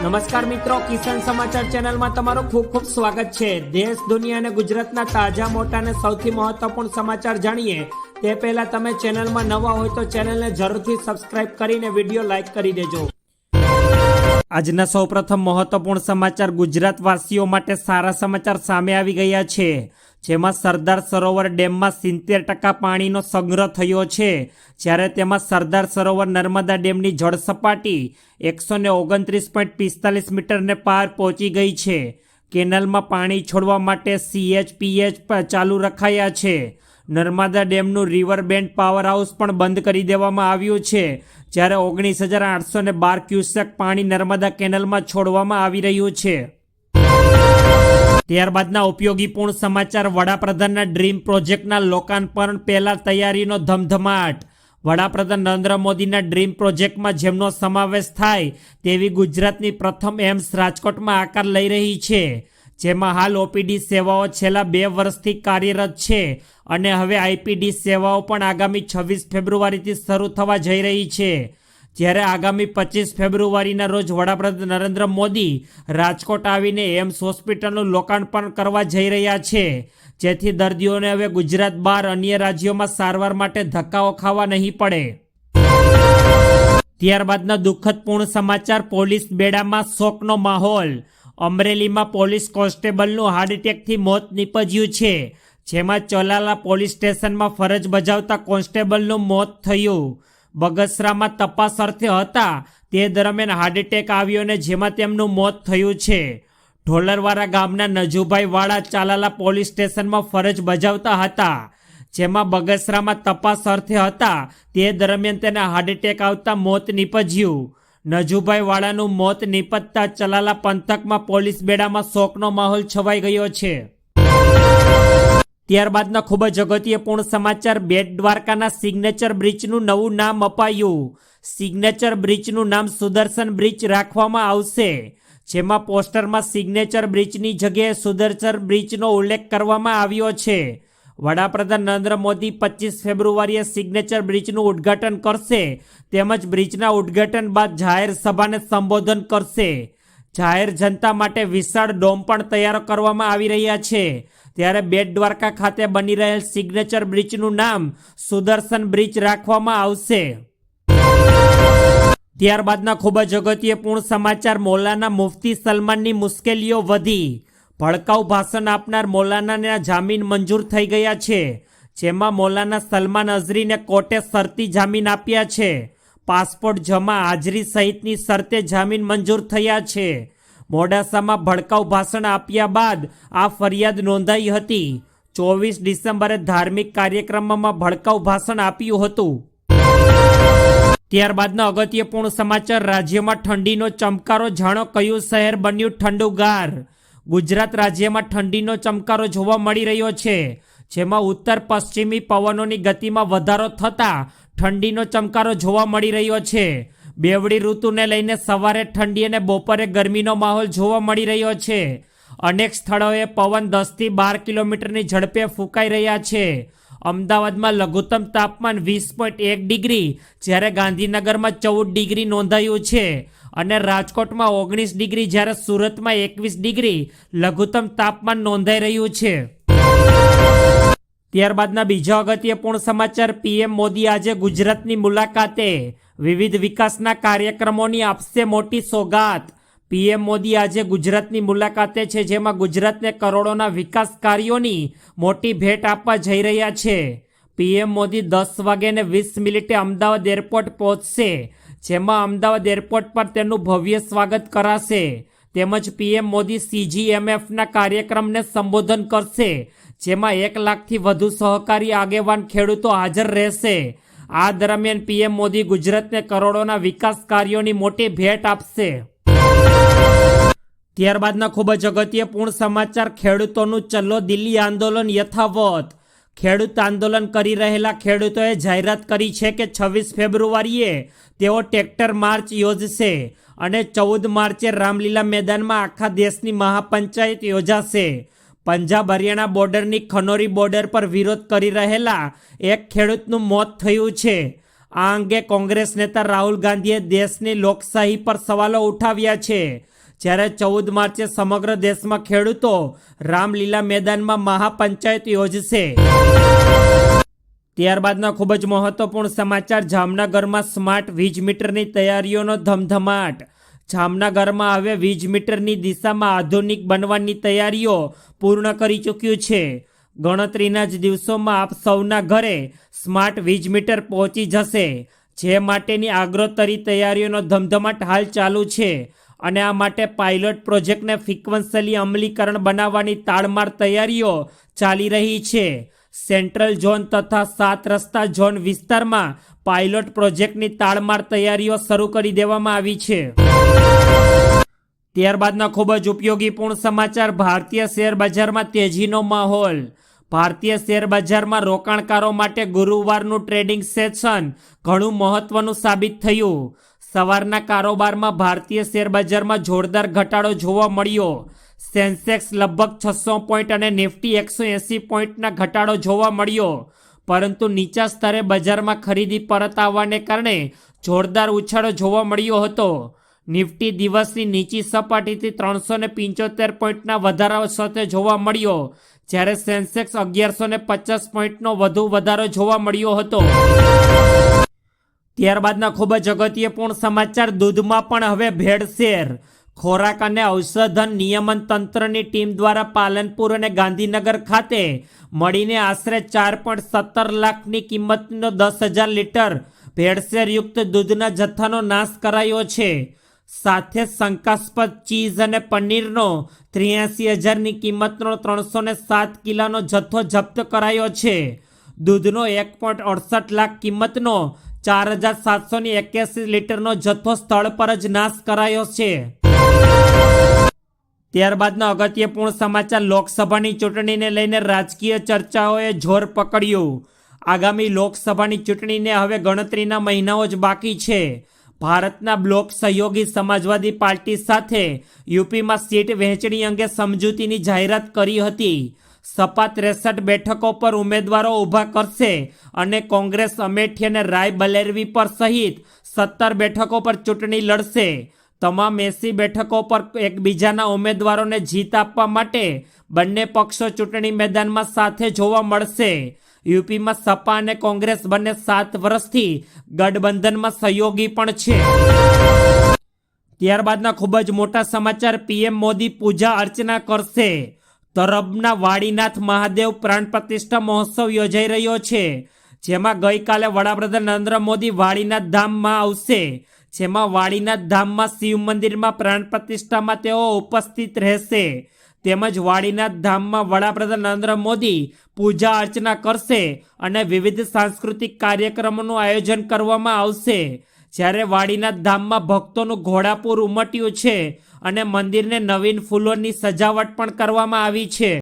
નમસ્કાર મિત્રો, કિસાન સમાચાર ચેનલમાં તમારું ખૂબ ખૂબ સ્વાગત છે. દેશ, દુનિયા અને ગુજરાતના તાજા, મોટા અને સૌથી મહત્વપૂર્ણ સમાચાર જાણીએ. તે પહેલા તમે ચેનલમાં નવા હોય તો ચેનલને જરૂરથી સબસ્ક્રાઇબ કરીને વીડિયો લાઇક કરી દેજો. આજના સૌપ્રથમ મહત્વપૂર્ણ સમાચાર ગુજરાતવાસીઓ માટે સારા સમાચાર સામે આવી ગયા છે. જેમાં સરદાર સરોવર ડેમમાં સિત્તેર ટકા પાણીનો સંગ્રહ થયો છે. જ્યારે તેમાં સરદાર સરોવર નર્મદા ડેમની જળ સપાટી એકસો ને ઓગણત્રીસ પોઈન્ટ પિસ્તાલીસ મીટરને પાર પહોંચી ગઈ છે. કેનલમાં પાણી છોડવા માટે સીએચપીએચ ચાલુ રખાયા છે. નર્મદા ડેમનું રિવર બેન્ડ પાવર હાઉસ પણ બંધ કરી દેવામાં આવ્યું છે. જ્યારે ઓગણીસ હજાર આઠસો ને બાર ક્યુસેક પાણી નર્મદા કેનલમાં છોડવામાં આવી રહ્યું છે. ત્યારબાદના ઉપયોગીપૂર્ણ સમાચાર વડાપ્રધાનના ડ્રીમ પ્રોજેક્ટના લોકાર્પણ પહેલા તૈયારીનો ધમધમાટ. વડાપ્રધાન નરેન્દ્ર મોદીના ડ્રીમ પ્રોજેક્ટમાં જેમનો સમાવેશ થાય તેવી ગુજરાતની પ્રથમ એમ્સ રાજકોટમાં આકાર લઈ રહી છે. જેમાં હાલ ઓપીડી સેવાઓ છેલ્લા બે વર્ષથી કાર્યરત છે અને હવે આઈપીડી સેવાઓ પણ આગામી છવ્વીસ ફેબ્રુઆરીથી શરૂ થવા જઈ રહી છે. જ્યારે આગામી પચીસ ફેબ્રુઆરીના રોજ વડાપ્રધાન નરેન્દ્ર મોદી રાજકોટ આવીને એમ્સ હોસ્પિટલનું લોકાર્પણ કરવા જઈ રહ્યા છે. જેથી દર્દીઓને હવે ગુજરાત બહાર અન્ય રાજ્યોમાં સારવાર માટે ધક્કાઓ ખાવા નહીં પડે. ત્યારબાદના દુઃખદપૂર્ણ સમાચાર, પોલીસ બેડામાં શોકનો માહોલ. અમરેલીમાં પોલીસ કોન્સ્ટેબલનું હાર્ટ એટેકથી મોત નીપજ્યું છે. જેમાં ચલાલા પોલીસ સ્ટેશનમાં ફરજ બજાવતા કોન્સ્ટેબલનું મોત થયું. બગસરામાં તપાસ અર્થે હતા. તે દરમિયાન હાર્ટ એટેક આવ્યો અને જેમાં તેમનું મોત થયું છે. ઢોલરવાડા ગામના નજુભાઈ વાળા ચાલાલા પોલીસ સ્ટેશનમાં ફરજ બજાવતા હતા. જેમાં બગસરામાં તપાસ અર્થે હતા. તે દરમિયાન તેને હાર્ટ એટેક આવતા મોત નીપજ્યું. નજુભાઈ વાળાનું મોત નીપજતા ચલાલા પંથકમાં પોલીસ બેડામાં શોકનો માહોલ છવાઈ ગયો છે. ત્યારબાદના ખૂબ જ અગત્યપૂર્ણ સમાચાર બેટ દ્વારકાના સિગ્નેચર બ્રિજનું નવું નામ અપાયું. સિગ્નેચર બ્રિજનું નામ સુદર્શન બ્રિજ રાખવામાં આવશે, જેમાં પોસ્ટરમાં સિગ્નેચર બ્રિજની જગ્યાએ સુદર્શન બ્રિજનો ઉલ્લેખ કરવામાં આવ્યો છે. વડાપ્રધાન નરેન્દ્ર મોદી પચીસ ફેબ્રુઆરીએ સિગ્નેચર બ્રિજનું ઉદ્ઘાટન કરશે, તેમજ બ્રિજના ઉદ્ઘાટન બાદ જાહેર સભાને સંબોધન કરશે. જાહેર જનતા માટે વિશાળ ડોમ પણ તૈયાર કરવામાં આવી રહ્યા છે. ત્યારે બેટ દ્વારકા ખાતે બની રહેલ સિગ્નેચર બ્રિજનું નામ સુદર્શન બ્રિજ રાખવામાં આવશે. ત્યારબાદના ખૂબ જ અગત્યપૂર્ણ સમાચાર, મૌલાના મુફતી સલમાનની મુશ્કેલીઓ વધી. ભડકાઉ ભાષણ આપનાર મૌલાનાના જામીન મંજૂર થઈ ગયા છે, જેમાં મૌલાના સલમાન અઝરીને કોર્ટે શરતી જામીન આપ્યા છે. પાસપોર્ટ જમા હાજરી સહિતની શરતે જામીન મંજૂર થયા છે. મોડાસામાં ભડકાઉ ભાષણ આપ્યા બાદ આ ફરિયાદ નોંધાઈ હતી. ચોવીસ ડિસેમ્બરે ધાર્મિક કાર્યક્રમમાં ભડકાઉ ભાષણ આપ્યું હતું. ત્યારબાદના અગત્યપૂર્ણ સમાચાર, રાજ્યમાં ઠંડીનો ચમકારો જાણો કયું શહેર બન્યું ઠંડુગાર? ગુજરાત રાજ્યમાં ઠંડીનો ચમકારો જોવા મળી રહ્યો છે, જેમાં ઉત્તર પશ્ચિમી પવનોની ગતિમાં વધારો થતાં ઠંડીનો ચમકારો જોવા મળી રહ્યો છે. બેવડી ઋતુને લઈને સવારે ઠંડી અને બપોરે ગરમીનો માહોલ જોવા મળી રહ્યો છે. અનેક સ્થળોએ પવન દસથી બાર કિલોમીટરની ઝડપે ફૂંકાઈ રહ્યા છે. અમદાવાદમાં લઘુત્તમ તાપમાન વીસ પોઈન્ટ એક ડિગ્રી, જ્યારે ગાંધીનગરમાં ચૌદ ડિગ્રી નોંધાયું છે અને રાજકોટમાં ઓગણીસ ડિગ્રી, જ્યારે સુરતમાં એકવીસ ડિગ્રી લઘુત્તમ તાપમાન નોંધાઈ રહ્યું છે. ત્યારબાદના બીજા અગત્યપૂર્ણ સમાચાર, પીએમ મોદી આજે ગુજરાતની મુલાકાતે. વિવિધ વિકાસના કાર્યક્રમોની આપશે મોટી સોગાત. પીએમ મોદી આજે ગુજરાતની મુલાકાતે છે, જેમાં ગુજરાતને કરોડોના વિકાસ કાર્યોની મોટી ભેટ આપવા જઈ રહ્યા છે. પીએમ મોદી દસ વાગ્યાને વીસ મિનિટે અમદાવાદ એરપોર્ટ પહોંચશે, જેમાં અમદાવાદ એરપોર્ટ પર તેનું ભવ્ય સ્વાગત કરાશે. તેમજ પીએમ મોદી સીજીએમએફના કાર્યક્રમને સંબોધન કરશે જેમાં એક લાખથી વધુ સહકારી આગેવાન ખેડૂતો હાજર રહેશે. આ દરમિયાન પીએમ મોદી ગુજરાતને કરોડોના વિકાસ કાર્યોની મોટી ભેટ આપશે. ત્યારબાદના ખૂબ જ અગત્યપૂર્ણ સમાચાર, ખેડૂતોનું ચલો દિલ્હી આંદોલન યથાવત. ખેડૂત આંદોલન કરી રહેલા ખેડૂતોએ જાહેરાત કરી છે કે છવ્વીસ ફેબ્રુઆરીએ તેઓ ટ્રેક્ટર માર્ચ યોજશે અને ચૌદ માર્ચે રામલીલા મેદાનમાં આખા દેશની મહાપંચાયત યોજાશે. પંજાબ હરિયાણા બોર્ડરની ખનોરી બોર્ડર પર વિરોધ કરી રહેલા એક ખેડૂતનું મોત થયું છે. આ અંગે કોંગ્રેસ નેતા રાહુલ ગાંધીએ દેશની લોકશાહી પર સવાલો ઉઠાવ્યા છે. જ્યારે ચૌદ માર્ચે સમગ્ર દેશમાં ખેડૂતો રામલીલા મેદાનમાં મહાપંચાયત યોજશે. ત્યારબાદના ખૂબ જ મહત્વપૂર્ણ સમાચાર જામનગરમાં સ્માર્ટ વીજ મીટરની તૈયારીઓનો ધમધમાટ. જામનગરમાં હવે વીજ મીટરની દિશામાં આધુનિક બનવાની તૈયારીઓ પૂર્ણ કરી ચૂક્યું છે. ગણતરીના જ દિવસોમાં આપ સૌના ઘરે સ્માર્ટ વીજ મીટર પહોંચી જશે, જે માટેની આગ્રોતરી તૈયારીઓનો ધમધમાટ હાલ ચાલુ છે અને આ માટે પાયલોટ પ્રોજેક્ટને ફ્રિકવન્સલી અમલીકરણ બનાવવાની તાળમાર તૈયારીઓ ચાલી રહી છે. સેન્ટ્રલ ઝોન તથા સાત રસ્તા ઝોન વિસ્તારમાં પાયલોટ પ્રોજેક્ટની તાળમાર તૈયારીઓ શરૂ કરી દેવામાં આવી છે. ત્યારબાદના ખૂબ જ ઉપયોગીપૂર્ણ સમાચાર, ભારતીય શેર બજારમાં તેજીનો માહોલ. ભારતીય શેર બજારમાં રોકાણકારો માટે ગુરુવારનું ટ્રેડિંગ સેશન ઘણું મહત્વનું સાબિત થયું. સવારના કારોબારમાં ભારતીય શેર બજારમાં જોરદાર ઘટાડો જોવા મળ્યો. સેન્સેક્સ લગભગ છસો પોઈન્ટ અને નિફ્ટી એકસો એંસી પોઈન્ટના ઘટાડો જોવા મળ્યો. પરંતુ નીચા સ્તરે બજારમાં ખરીદી પરત આવવાને કારણે જોરદાર ઉછાળો જોવા મળ્યો હતો. નિફ્ટી દિવસની નીચી સપાટીથી ત્રણસો ને પંચોતેર પોઈન્ટના વધારા સાથે જોવા મળ્યો, જ્યારે સેન્સેક્સ અગિયારસો ને પચાસ પોઈન્ટનો વધુ વધારો જોવા મળ્યો હતો. ત્યારબાદના ખૂબ જ અગત્યપૂર્ણ સમાચાર, દૂધમાં પણ હવે ભેળસેર ખોરાક અને ઔષધન નિયમન તંત્રની ટીમ દ્વારા પાલનપુર અને ગાંધીનગર ખાતે મળીને આશરે ચાર પોઈન્ટ સત્તર લાખની કિંમતનો દસ હજાર લીટર ભેળસેરયુક્ત દૂધના જથ્થાનો નાશ કરાયો છે. સાથે શંકાસ્પદ ચીઝ અને પનીરનો ત્રિયાસી હજારની કિંમતનો ત્રણસો ને સાત કિલોનો જથ્થો જપ્ત કરાયો છે. દૂધનો એક પોઈન્ટ અડસઠ લાખ કિંમતનો ચાર હજાર સાતસોની એક્યાસી લીટરનો જથ્થો સ્થળ પર જ નાશ કરાયો છે. ત્યારબાદના અગત્યપૂર્ણ સમાચાર લોકસભાની ચૂંટણીને લઈને રાજકીય ચર્ચાઓએ જોર પકડ્યું. આગામી લોકસભાની ચૂંટણીને હવે ગણતરીના મહિનાઓ જ બાકી છે. ભારતના બ્લોક સહયોગી સમાજવાદી પાર્ટી સાથે યુપીમાં સીટ વહેંચણી અંગે સમજૂતીની જાહેરાત કરી હતી. સપા ત્રેસઠ બેઠકો પર ઉમેદવારો ઊભા કરશે અને કોંગ્રેસ અમેઠી અને રાય બલેરવી પર સહિત સત્તર બેઠકો પર ચૂંટણી લડશે. તમામ એસી બેઠકો પર એકબીજાના ઉમેદવારોને જીત આપવા માટે બંને પક્ષો ચૂંટણી મેદાનમાં સાથે જોવા મળશે. યુપીમાં સપા અને કોંગ્રેસ બંને સાત વર્ષથી ગઠબંધનમાં સહયોગી પણ છે. ત્યારબાદના ખૂબ જ મોટા સમાચાર, પીએમ મોદી પૂજા અર્ચના કરશે. તરબના વાડીનાથ મહાદેવ પ્રાણ પ્રતિષ્ઠા મહોત્સવ યોજાઈ રહ્યો છે, જેમાં ગઈકાલે વડાપ્રધાન નરેન્દ્ર મોદી વાડીનાથ ધામમાં આવશે, જેમાં વાડીનાથ ધામમાં શિવ મંદિરમાં પ્રાણ પ્રતિષ્ઠામાં તેઓ ઉપસ્થિત રહેશે. તેમજ વાડીનાથ ધામમાં વડાપ્રધાન નરેન્દ્ર મોદી પૂજા અર્ચના કરશે અને વિવિધ સાંસ્કૃતિક કાર્યક્રમોનું આયોજન કરવામાં આવશે. જ્યારે વાડીનાથ ધામમાં ભક્તોનું ઘોડાપૂર ઉમટ્યું છે અને મંદિરને નવીન ફૂલોની સજાવટ પણ કરવામાં આવી છે.